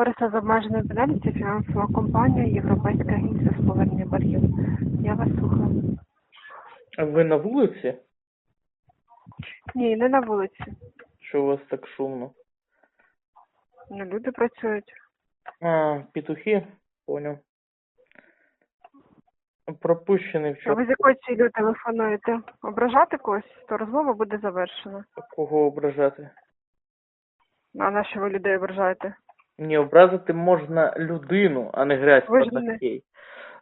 Товариство з обмеженою відповідальністю, фінансова компанія, Європейська агенція з повернення боргів. Я вас слухаю. Ви на вулиці? Ні, не на вулиці. Що у вас так шумно? Ну, люди працюють. А, петухи? Поняв. Пропущений А вчора. ви з якою цілею телефонуєте? Ображати когось, то розмова буде завершена. Кого ображати? А на що ви людей ображаєте? Ні, образити можна людину, а не грязь Ви ж не-.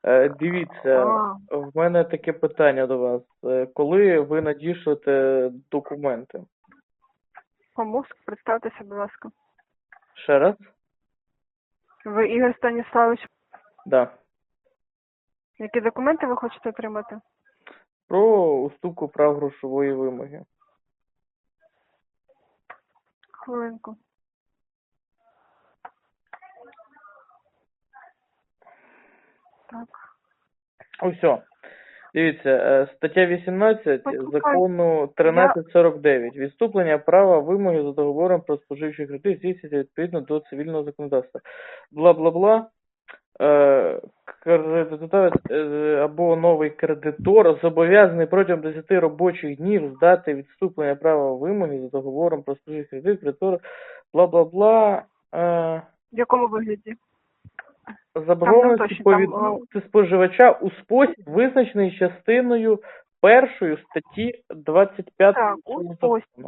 Е, Дивіться, А. в мене таке питання до вас. Е, Коли ви надішлете документи? Помовськ, представтеся, будь ласка. Ще раз? Ви Ігор Станіславович, Да. які документи ви хочете отримати? Про уступку прав грошової вимоги. Хвилинку. Так. Ось. Дивіться, е, стаття 18 закону 1349. Відступлення права вимоги за договором про споживчий кредит здійснюється відповідно до цивільного законодавства. Бла-бла-бла. Е, е, або новий кредитор зобов'язаний протягом 10 робочих днів здати відступлення права вимоги за договором про споживчий кредит кредитора бла-бла-бла. Е, В якому вигляді? Заборгованості точно, там, повідомити споживача у спосіб, визначений частиною першою статті 25 Так, у спосіб.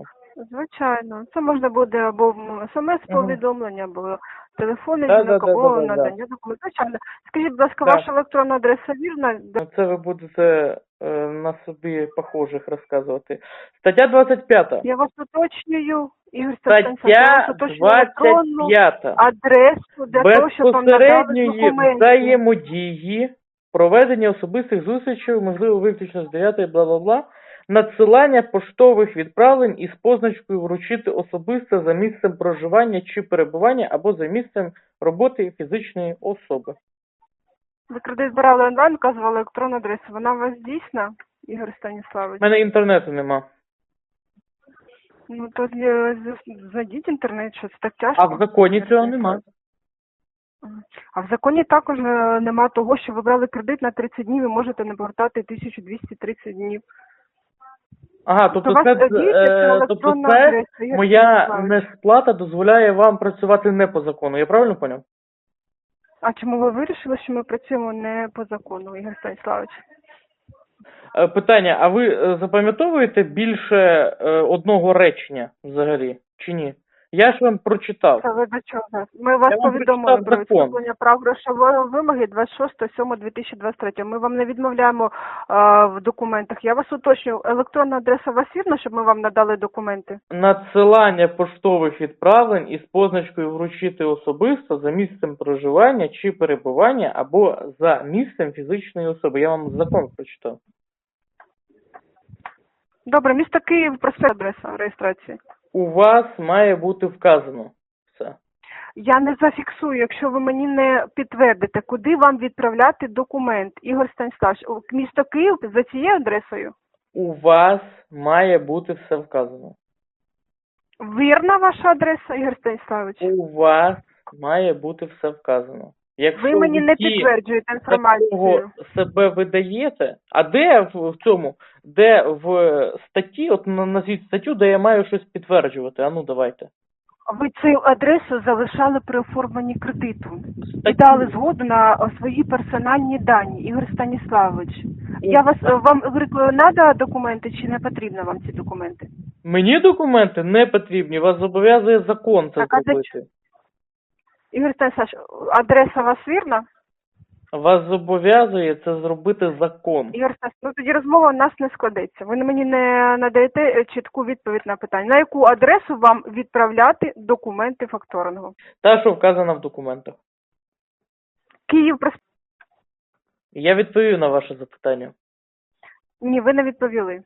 Звичайно, це можна буде або смс-повідомлення, або телефонний Да, дзвінок, да, да, або да, да, надання документів. Звичайно. Скажіть, будь ласка, Да. ваша електронна адреса вірна? Ну, Це ви будете е, на собі похожих розказувати. Стаття 25. Я вас уточнюю, Ігор Стаття електронну 25. адресу для того, щоб вам надали документи. взаємодії, проведення особистих зустрічей, можливо, виключно з 9 бла-бла-бла, надсилання поштових відправлень із позначкою вручити особисто за місцем проживання чи перебування або за місцем роботи фізичної особи. Ви кредит брали онлайн, вказували електронну адресу. Вона у вас дійсна, Ігор Станіславович? У мене інтернету нема. Ну, то е, з- інтернет, що це так тяжко. А в законі цього нема. А в законі також е, нема того, що ви брали кредит на 30 днів і можете не повертати 1230 днів. Ага, То тобто у вас це, діє е, тобто електронна це адреса, Ігор моя Станіславович. несплата дозволяє вам працювати не по закону. Я правильно поняв? А чому ви вирішили, що ми працюємо не по закону, Ігор Станіславович? Е, Питання, а ви е, запам'ятовуєте більше е, одного речення взагалі, чи ні? Я ж вам прочитав. Це ви до чого? Ми вас Я вам повідомили прочитав про закон. відступлення прав грошової вимоги 26.07.2023. Ми вам не відмовляємо е, в документах. Я вас уточнюю, електронна адреса у вас вірна, щоб ми вам надали документи? Надсилання поштових відправлень із позначкою вручити особисто за місцем проживання чи перебування або за місцем фізичної особи. Я вам закон прочитав. Добре, місто Київ, проспект адреса реєстрації. У вас має бути вказано все. Я не зафіксую, якщо ви мені не підтвердите, куди вам відправляти документ. Ігор Станіславович, місто Київ за цією адресою. У вас має бути все вказано. Вірна ваша адреса, Ігор Станіславович? У вас має бути все вказано. Якщо Ви мені не підтверджуєте інформацію. себе видаєте, а де в, в цьому, де в статті, от назвіть статтю, де я маю щось підтверджувати. А ну давайте. Ви цю адресу залишали при оформленні кредиту і дали згоду на свої персональні дані, Ігор Станіславович. Я вас вам надо документи чи не потрібно вам ці документи? Мені документи не потрібні, вас зобов'язує закон це Так, зробити. Ігор Станіславович, адреса у вас вірна? Вас зобов'язує це зробити закон. Ігор Стас, ну тоді розмова у нас не складеться. Ви мені не надаєте чітку відповідь на питання. На яку адресу вам відправляти документи факторингу? Та, що вказано в документах. Київ прос... Я відповів на ваше запитання. Ні, ви не відповіли.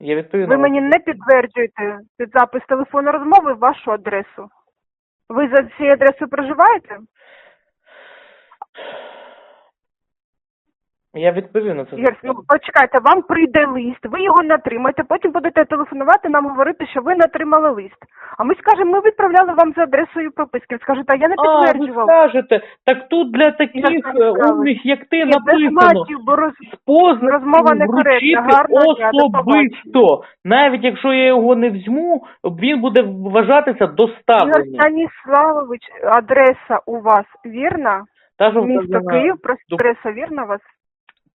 Я відповів Ви на мені не підтверджуєте під запис телефонної розмови вашу адресу. Ви за цією адресою проживаєте? Я відповів на це. Ігор, ну почекайте, вам прийде лист, ви його не отримаєте, потім будете телефонувати нам говорити, що ви не отримали лист. А ми скажемо, ми відправляли вам за адресою прописки. Скажете, а я не А, ви підтверджував. скажете, так тут для таких е, умних, як ти, написано. матів, бо роз... з Розмова некоректна. вручити дня, до особисто. Навіть якщо я його не візьму, він буде вважатися Ігор доставленим. Станіславович, адреса у вас вірна? Та, Місто вказана, Київ, просто адреса вірна у вас?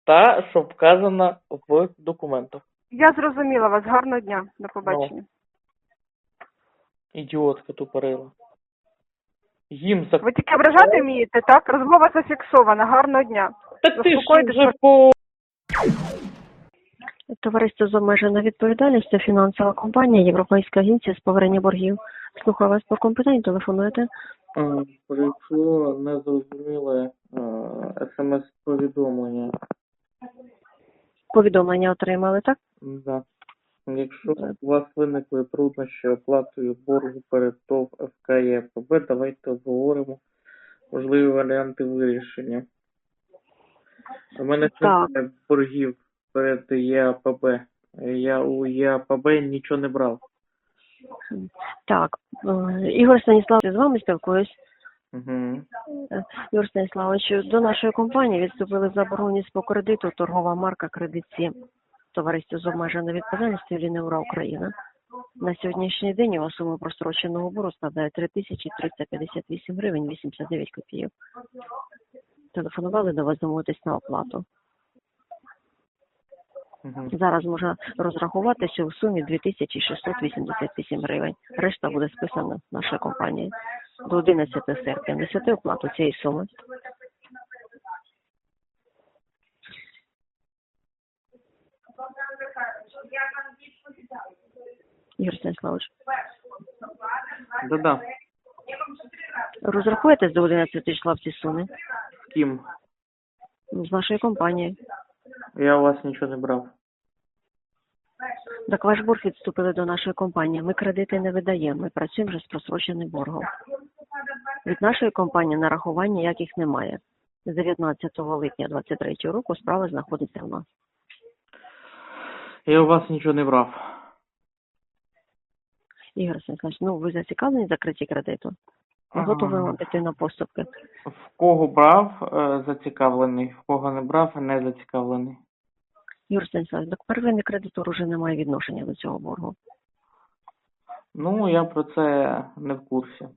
Та, що вказана в документах. Я зрозуміла вас. Гарного дня. До побачення. Ідіотка тупорила. Їм за... Ви тільки ображати вмієте, так? Розмова зафіксована. Гарного дня. Так ти ж вже по... Товариство з обмеженою відповідальністю, фінансова компанія, Європейська агенція з повернення боргів. Слухаю вас по компетенції, телефонуєте. Прийшло незрозуміле е, смс-повідомлення. Повідомлення отримали, так? Да. Якщо у вас виникли труднощі оплатою боргу перед ТОВ ФК ЄПБ, давайте обговоримо можливі варіанти вирішення. У мене Так. немає боргів перед ЄАПБ. Я у ЄАПБ нічого не брав. Так, е, Ігор Станіслав, з вами спілкуюсь. Угу. Ігор Станіславович, до нашої компанії відступили заборгованість по кредиту торгова марка «Кредит 7». Товариство з обмеженою відповідальністю Лінеура Україна. На сьогоднішній день його сума простроченого боргу складає 3358 гривень 89 копійок. Телефонували до вас домовитись на оплату. Угу. Зараз можна розрахуватися у сумі 2688 гривень. Решта буде списана нашою компанією до 11 серпня. Несете оплату цієї суми. Ігор Станіславович, Да-да. розрахуєтесь до 11 числа в ці суми З ким? з нашою компанією. Я у вас нічого не брав. Так ваш борг відступили до нашої компанії. Ми кредити не видаємо. Ми працюємо вже з просроченим боргом. Від нашої компанії нарахувань ніяких немає. З 19 липня 23 року справа знаходиться в нас. Я у вас нічого не брав. Ігор Станіславович, ну ви зацікавлені в закритті кредиту? Ми готові вам піти на поступки. В кого брав, е, зацікавлений, в кого не брав, не зацікавлений. Ігор Станіславович, так первинний кредитор уже не має відношення до цього боргу. Ну, я про це не в курсі.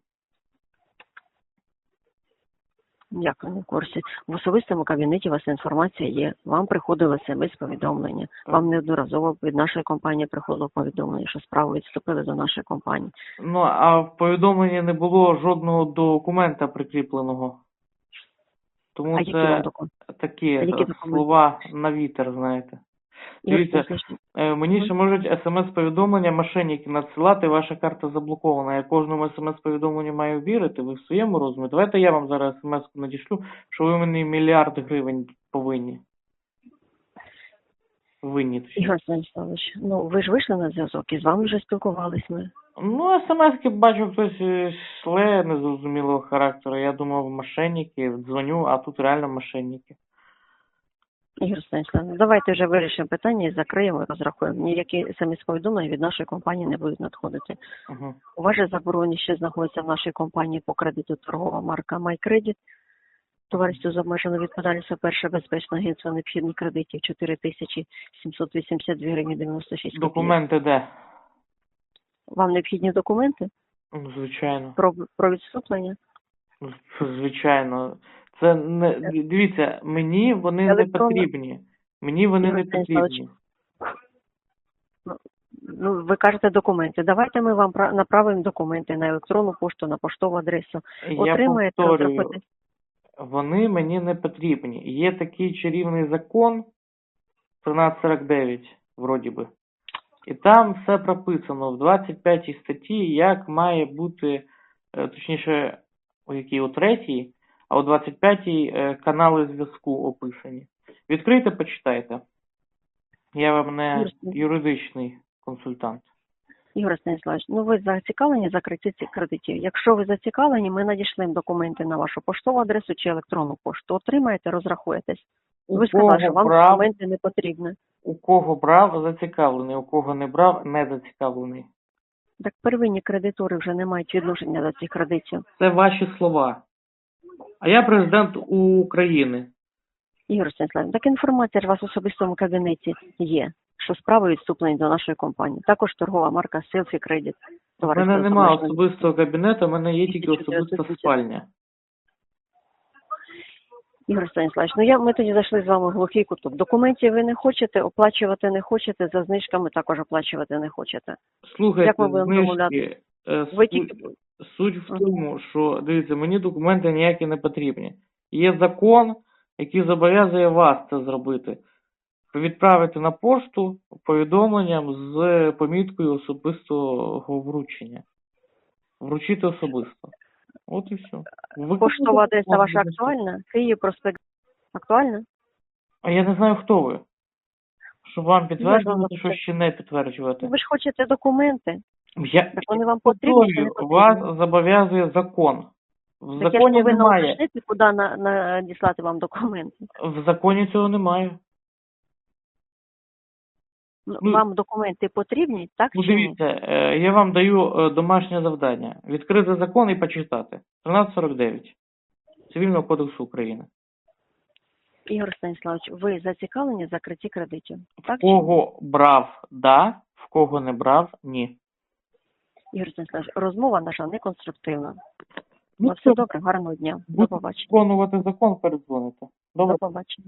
Не курсі? В особистому кабінеті у вас інформація є. Вам приходило смс-повідомлення. Вам неодноразово від нашої компанії приходило повідомлення, що справу відступили до нашої компанії. Ну, а в повідомленні не було жодного документа прикріпленого. Тому А це такі які слова на вітер, знаєте. Дивіться, Е, Мені ще можуть смс-повідомлення мошенники надсилати, ваша карта заблокована. Я кожному смс-повідомленню маю вірити, ви в своєму розумі. Давайте я вам зараз смс-ку надішлю, що ви мені мільярд гривень повинні. Винні. Ігор Станіславович, ну ви ж вийшли на зв'язок і з вами вже спілкувались ми. Ну, смс-ки бачу хтось е, шле незрозумілого характеру. Я думав, мошенники, дзвоню, а тут реально мошенники. Ігор Станіславович, давайте вже вирішимо питання і закриємо, і розрахуємо. Ніякі смс-повідомлення від нашої компанії не будуть надходити. Угу. У вас же забороненість ще знаходиться в нашій компанії по кредиту торгова марка MyCredit. Товариство з обмеженою відповідальністю перше безпечне агентство необхідних кредитів 4782 гривні 96 копійок. Документи де? Вам необхідні документи Звичайно. про, про відступлення? Звичайно. Це не дивіться, мені вони не Електронна- потрібні. Мені вони не Ігор Станіславович, потрібні. Ну, ви кажете документи. Давайте ми вам пра- направимо документи на електронну пошту, на поштову адресу. Я Отримаєте, повторюю, вони мені не потрібні. Є такий чарівний закон 1349, вроді би. І там все прописано в 25 статті, як має бути, е, точніше, у якій у третій, а у 25-й е, канали зв'язку описані. Відкрийте, почитайте. Я вам не юридичний консультант. Ігор Станіславович, ну ви зацікавлені в закритті цих кредитів. Якщо ви зацікавлені, ми надішлемо документи на вашу поштову адресу чи електронну пошту. Отримаєте, розрахуєтесь. Ви сказали, що вам брав, документи не потрібні. у кого брав, зацікавлений, у кого не брав, не зацікавлений. Так первинні кредитори вже не мають відношення до цих кредитів. Це ваші слова. А я президент України. Ігор Станіславович, так інформація ж у вас в особистому кабінеті є, що справи відступлені до нашої компанії. Також торгова марка Селфі Кредит. У мене немає особистого кабінету, у мене є тільки особиста спальня. Ігор Станіславович, ну я ми тоді зайшли з вами в глухий куток. Документів ви не хочете, оплачувати не хочете, за знижками також оплачувати не хочете. Слухайте, Як ми будемо знижки, домовляти? Е, Ви суть- тільки Суть в тому, що дивіться, мені документи ніякі не потрібні. Є закон, який зобов'язує вас це зробити. Відправити на пошту повідомленням з поміткою особистого вручення. Вручити особисто. От і все. Ви поштова адреса ваша актуальна? Київ, проспект актуальна? А я не знаю, хто ви. Щоб вам підтверджувати, що ще не підтверджувати. Ви ж хочете документи, Я так вони вам потрібні чи не повторюю, вас зобов'язує закон. В Так я ж законі повинна немає. уточнити, куди на, надіслати вам документи. В законі цього немає. Ну, Ну, вам документи потрібні, так Ну чи ні? дивіться, е, я вам даю е, домашнє завдання. Відкрити закон і почитати. 1349 Цивільного кодексу України. Ігор Станіславович, ви зацікавлені в закритті кредитів? Так В чи ні? кого брав, да, в кого не брав, ні. Ігор Станіславович, розмова наша не конструктивна. Ну, все добре, гарного дня. До побачення. виконувати закон, передзвоните. До побачення.